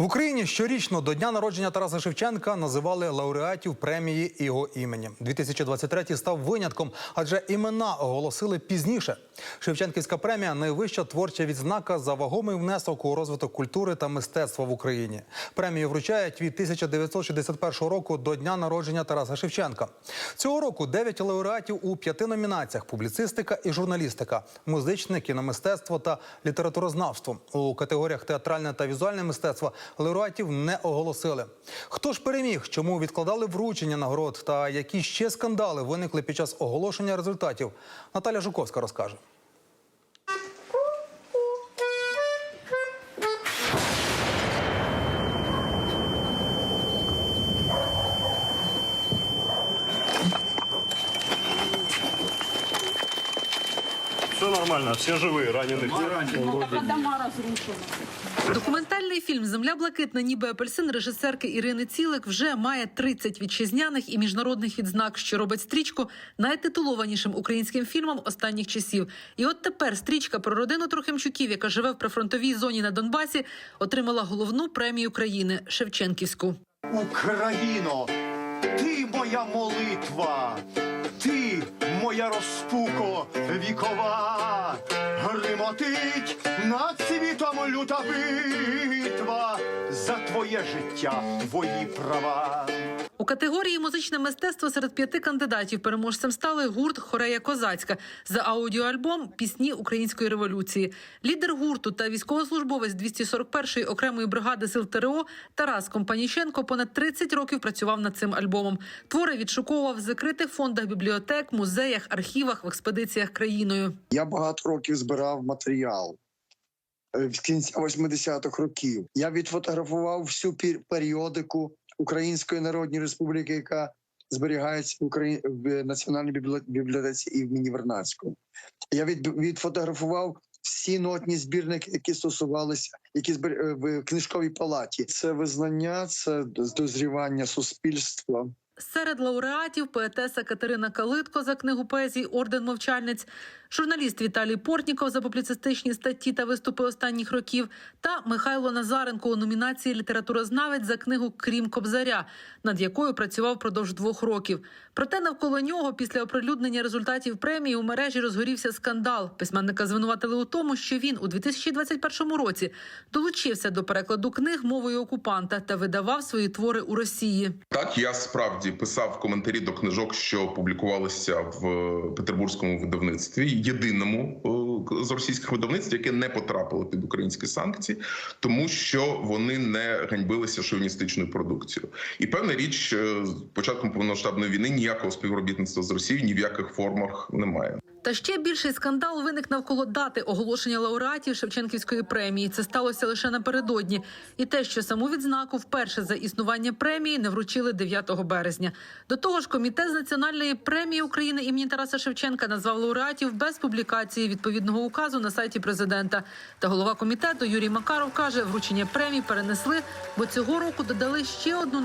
В Україні щорічно до дня народження Тараса Шевченка називали лауреатів премії його імені. 2023 став винятком, адже імена оголосили пізніше. Шевченківська премія найвища творча відзнака за вагомий внесок у розвиток культури та мистецтва в Україні. Премію вручають від 1961 року до дня народження Тараса Шевченка. Цього року дев'ять лауреатів у п'яти номінаціях: публіцистика і журналістика, музичне кіномистецтво та літературознавство. У категоріях театральне та візуальне мистецтво лауреатів не оголосили. Хто ж переміг, чому відкладали вручення нагород та які ще скандали виникли під час оголошення результатів? Наталя Жуковська розкаже. Все нормально, все живые, раненых. дома разрушены. Документальний фільм Земля блакитна, ніби апельсин режисерки Ірини Цілик вже має 30 вітчизняних і міжнародних відзнак, що робить стрічку найтитулованішим українським фільмом останніх часів. І от тепер стрічка про родину Трохимчуків, яка живе в прифронтовій зоні на Донбасі, отримала головну премію країни Шевченківську. Україно, ти моя молитва, ти моя розпуко вікова, гримотить над світом люта битва за твоє життя, твої права. У категорії музичне мистецтво серед п'яти кандидатів переможцем стали гурт Хорея Козацька за аудіоальбом Пісні української революції. Лідер гурту та військовослужбовець 241-ї окремої бригади сил ТРО Тарас Компаніченко понад 30 років працював над цим альбомом. Твори відшуковував в закритих фондах бібліотек, музеях, архівах, в експедиціях країною. Я багато років збирав матеріал е, в кінці 80-х років. Я відфотографував всю періодику Української Народної Республіки, яка зберігається в, Украї... в Національній біблі- бібліотеці і в Мінівернацькому. Я від... відфотографував всі нотні збірники, які стосувалися, які збер... е, в книжковій палаті. Це визнання, це дозрівання суспільства. Серед лауреатів поетеса Катерина Калитко за книгу поезії Орден мовчальниць, журналіст Віталій Портніков за публіцистичні статті та виступи останніх років, та Михайло Назаренко у номінації Літературознавець за книгу Крім Кобзаря, над якою працював продовж двох років. Проте навколо нього після оприлюднення результатів премії у мережі розгорівся скандал. Письменника звинуватили у тому, що він у 2021 році долучився до перекладу книг мовою окупанта та видавав свої твори у Росії. Так, я справді писав коментарі до книжок, що публікувалися в е, петербурзькому видавництві, єдиному з російських видавництв, яке не потрапило під українські санкції, тому що вони не ганьбилися шовіністичною продукцією. І певна річ, е, з початком повномасштабної війни ніякого співробітництва з Росією ні в яких формах немає. Та ще більший скандал виник навколо дати оголошення лауреатів Шевченківської премії. Це сталося лише напередодні. І те, що саму відзнаку вперше за існування премії не вручили 9 березня. До того ж, комітет з національної премії України імені Тараса Шевченка назвав лауреатів без публікації відповідного указу на сайті президента. Та голова комітету Юрій Макаров каже, вручення премій перенесли, бо цього року додали ще одну